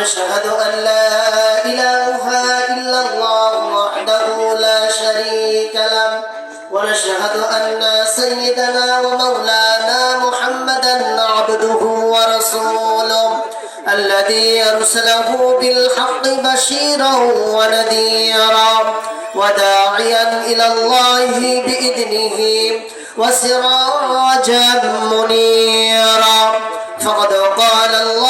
ونشهد أن لا إله إلا الله وحده لا شريك له. ونشهد أن سيدنا ومولانا محمدا عبده ورسوله الذي أرسله بالحق بشيرا ونذيرا وداعيا إلى الله بإذنه وسراجا منيرا. فقد قال الله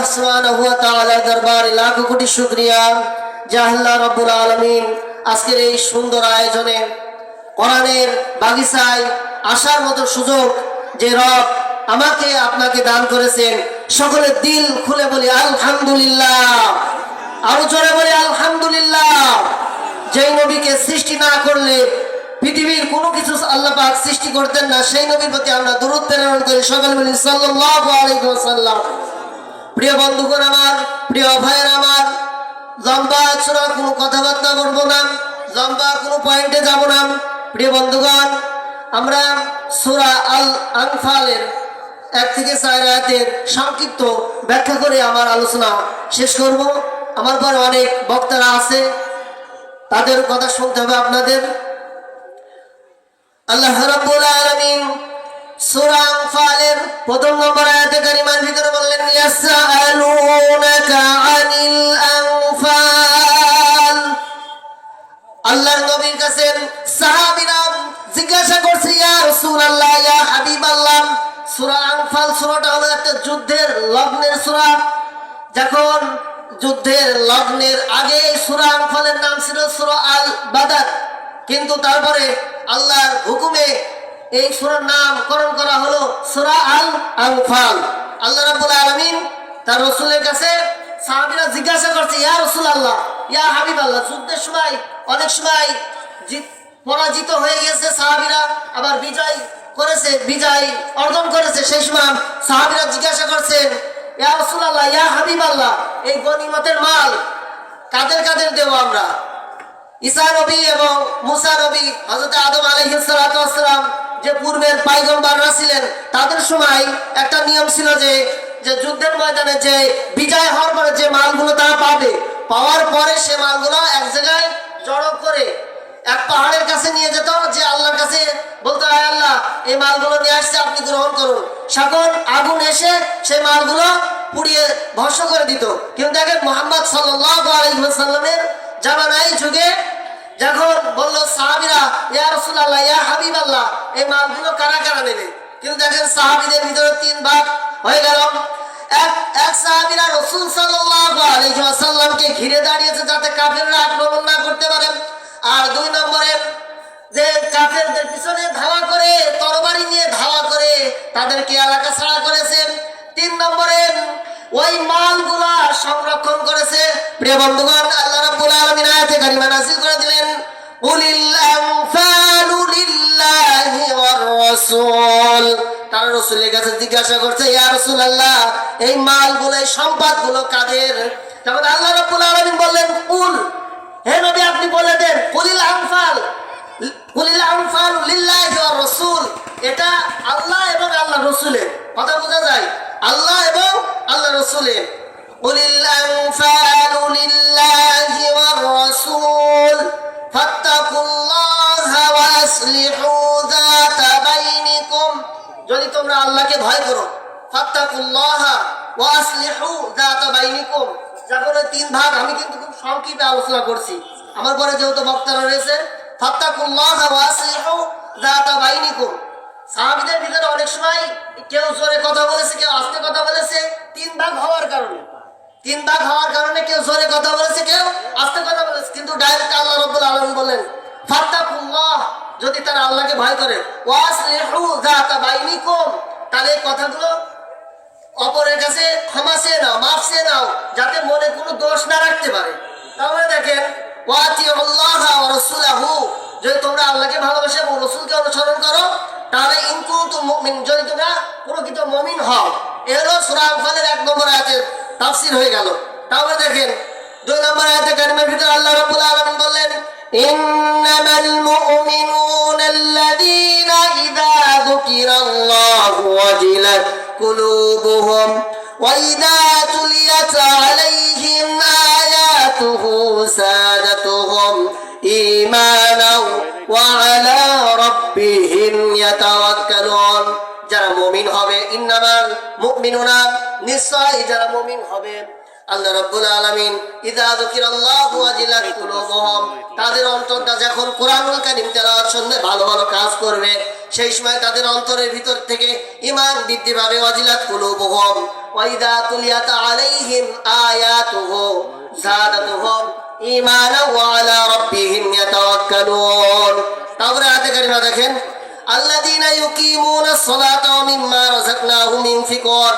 আল্লাহ দরবারে কোটি রব্বুল আজকের এই সুন্দর আয়োজনে কোরআনের বাগিচায় আসার মতো সুযোগ যে রব আমাকে, আপনাকে দান করেছেন সকলের দিল খুলে বলি আলহামদুলিল্লাহ। আরও জোরে বলি আলহামদুলিল্লাহ। যেই নবীকে সৃষ্টি না করলে পৃথিবীর কোনো কিছু আল্লাহ পাক সৃষ্টি করতেন না, সেই নবীর প্রতি আমরা দূরত প্রেরণ করি। সকল বলি সাল্লাল্লাহু আলাইহি ওয়াসাল্লাম। প্রিয় বন্ধুগণ আমার, প্রিয় ভাইয়ের আমার লম্বা ছোড়া কোনো কথাবার্তা বলব না লম্বা কোনো পয়েন্টে যাব না। প্রিয় বন্ধুগণ, আমরা সুরা আল আনফালের এক থেকে চার আয়াতের সংক্ষিপ্ত ব্যাখ্যা করে আমার আলোচনা শেষ করব। আমার পর অনেক বক্তারা আছে, তাদের কথা শুনতে হবে আপনাদের। আল্লাহ রাব্বুল আলামিন সূরা আনফালের প্রথম নম্বর আয়াতে কারিমার ভিতরে বললেন ইয়াসআলুনাকা আনিল আনফাল আল্লাহর নবীর কাছে সাহাবীরা জিজ্ঞাসা করছে, ইয়া রাসূলুল্লাহ, ইয়া হাবিবাল্লাহ। সূরা আনফাল, সূরাটা হলো একটা যুদ্ধের লগ্নের সূরা। যখন যুদ্ধের লগ্নের আগে সূরা আনফালের নাম ছিল সূরা আল বাদার কিন্তু তারপরে আল্লাহর হুকুমে এই সূরার নামকরণ করা হলো সূরা আল আনফাল আল্লাহ রাব্বুল আলামিন তার রাসূলের কাছে সাহাবীরা জিজ্ঞাসা করছে, ইয়া রাসূলুল্লাহ, ইয়া হাবিবাল্লাহ। যুদ্ধের সময়, অনেক সময় পরাজিত হয়ে গেছে সাহাবীরা, আবার বিজয় করেছে, বিজয় অর্জন করেছে। সেই সময় সাহাবীরা জিজ্ঞাসা করছেন ইয়া রাসূলুল্লাহ, ইয়া হাবিবাল্লাহ, এই গনিমতের মাল কাদের কাদের দেব আমরা? ঈসা নবী এবং মুসা নবী, হযরত আদম ওয়াসসালাম যে পূর্বের পাইগম্বররা ছিলেন, তাদের সময় একটা নিয়ম ছিল যে যে যুদ্ধের ময়দানে যে বিজয় হওয়ার পরে যে মালগুলো তারা পাবে, পাওয়ার পরে সে মালগুলো এক জায়গায় জড়ো করে এক পাহাড়ের কাছে নিয়ে যেত, যে আল্লাহর কাছে বলতো, আয় আল্লাহ, এই মালগুলো নিয়ে আসছে, আপনি গ্রহণ করুন। সকল আগুন এসে সেই মালগুলো পুড়িয়ে ভস্ম করে দিত। কিন্তু দেখেন মোহাম্মদ সাল্লাল্লাহু আলাইহি ওয়াসাল্লামের জামানায় যুগে যখন বলল, সাহাবিরা, ইয়া রাসূলুল্লাহ, ইয়া হাবিবাল্লাহ এই মালগুলো কারা কারা নেবে? কিন্তু দেখেন সাহাবীদের ভিতরে তিন ভাগ হয়ে গেল। এক এক সাহাবীরা রাসূল ওয়াসাল্লামকে ঘিরে দাঁড়িয়েছে যাতে কাফেররা আক্রমণ না করতে পারে। আর দুই নম্বরে, যে কাফেরদের পিছনে ধাওয়া করে, তরবারি নিয়ে ধাওয়া করে, তাদেরকে এলাকা ছাড়া করেছেন তিন নম্বরে, ওই মালগুলা সংরক্ষণ করেছে। প্রিয় বন্ধুগণ আল্লাহ রব্বুল আলামিন আয়াতে কারিমা নাযিল করে দিলেন কুলিল আনফালু লিল্লাহি ওয়ার রাসূল। তারা রসুলের কাছে জিজ্ঞাসা করছে, ইয়া রাসূলুল্লাহ, এই মালগুলো, এই সম্পদগুলো কাদের? তখন আল্লাহ রাব্বুল আলামিন বললেন কুল হে নবী, আপনি বলে দেন কুলিল আনফাল কুলিল আনফাল লিল্লাহি ওয়ার রাসূল। এটা আল্লাহ এবং আল্লাহ রসুলের, কথা বোঝা যায়? আল্লাহ এবং আল্লাহ রসুলের। কুলিল আনফাল লিল্লাহি যদি তোমরা আল্লাহকে ভয় করো তিন ভাগ, আমি কিন্তু খুব সংক্ষেপে আলোচনা করছি। আমার পরে যেহেতু বক্তারা রয়েছে সাহাবীদের ভিতরে অনেক সময় কেউ জোরে কথা বলেছে, কেউ আস্তে কথা বলেছে, তিন ভাগ হওয়ার কারণে। তিন ভাগ হওয়ার কারণে কেউ জোরে কথা বলেছে, কেউ আস্তে কথা বলেছে। কিন্তু ডাইরেক্ট আল্লাহ রব্বুল আলম বলেন যদি তারা আল্লাহকে ভয় করে তাহলে কথাগুলো অপরের কাছে ক্ষমা নাও, মাফ চেয়ে নাও, যাতে মনে কোনো দোষ না রাখতে পারে। তাহলে দেখেন যদি তোমরা আল্লাহকে ভালোবাসে এবং রসুলকে অনুসরণ করো, তাহলে ইনকুতু মুমিন, যদি তোমরা প্রকৃত মুমিন হও, এ হলো সূরা আনফালের এক নম্বর আয়াতের তাফসীর হয়ে গেল। তাহলে দেখেন, দুই নম্বর আয়াতে কারিমের ভিতরে আল্লাহ বললেন ইন্নামাল মুমিনুনা আল্লাযীনা ইযা যুকিরাল্লাহু ওয়াজিলাত قلوبهم وإذا تليت عليهم آياته سادتهم إيمانا وعلى ربهم يتوكلون যারা মুমিন হবে ইন্নামাল মুমিনুনা নিশ্চয় যারা মুমিন হবে আল্লাহ রাব্বুল আলামিন, ইযা যুকিরাল্লাহু ওয়াজিলাত কুলুবুহুম তাদের অন্তরটা যখন কোরআনুল কারীম তেলাওয়াত ভালো ভালো কাজ করবে, সেই সময় তাদের অন্তরের ভিতর থেকে ঈমান বৃদ্ধি পাবে, ওয়াজিলাত কুলুবুহুম ওয়া ইযা তুলিয়াত আলাইহিম আয়াতুহু যাদাতুহুম ঈমানা ওয়া আলা রাব্বিহিম ইয়াতাওয়াক্কালুন আয়াতে কারিমা দেখেন, আল্লাযীনা ইউকিমুনাস সালাতা ওয়া মিম্মা রাযাকনাহুম ইউনফিকুন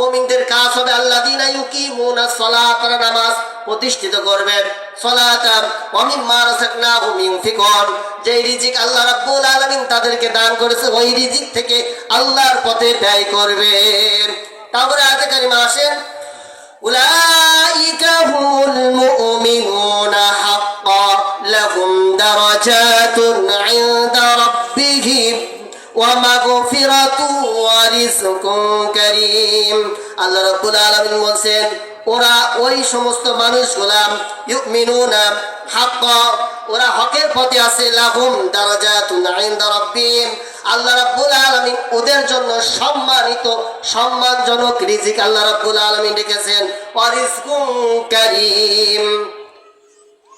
মুমিনদের কাজ হবে আল্লাহ দিন আয়ুকি মুনা সলা নামাজ প্রতিষ্ঠিত করবেন। সলাতাম অমিম মারাসাকনা হুমিং ফিকন যেই রিজিক আল্লাহ রাব্বুল তাদেরকে দান করেছে, ওই রিজিক থেকে আল্লাহর পথে ব্যয় করবেন। তারপরে কারিমা আসেন, উলাইকা হুমুল মুমিনুনা হাক্কা লাহুম দারাজাতুন ইনদা রাব্বিহিম ওয়া মাগফিরাতুন আল্লাহ ওরা ওই সমস্ত মানুষ গোলাম হাক্ক, ওরা হকের পথে আছে আল্লাহ রাব্বুল ওদের জন্য সম্মানিত, সম্মানজনক রিজিক আল্লাহ রাব্বুল আলামিন রেখেছেন।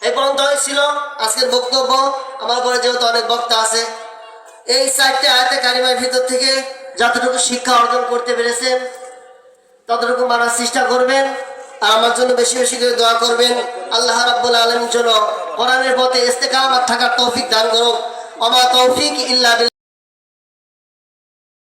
এই পর্যন্ত ছিল আজকের বক্তব্য। আমার পরে যেহেতু অনেক বক্তা আছে, এই চারটে আয়তে কারিমার ভিতর থেকে যতটুকু শিক্ষা অর্জন করতে পেরেছেন ততটুকু মানার চেষ্টা করবেন আর আমার জন্য বেশি বেশি করে দোয়া করবেন আল্লাহ রাব্বুল আলমীর জন্য কোরআনের পথে ইস্তেকামাত থাকার তৌফিক দান করুক অমা তৌফিক ইল্লা।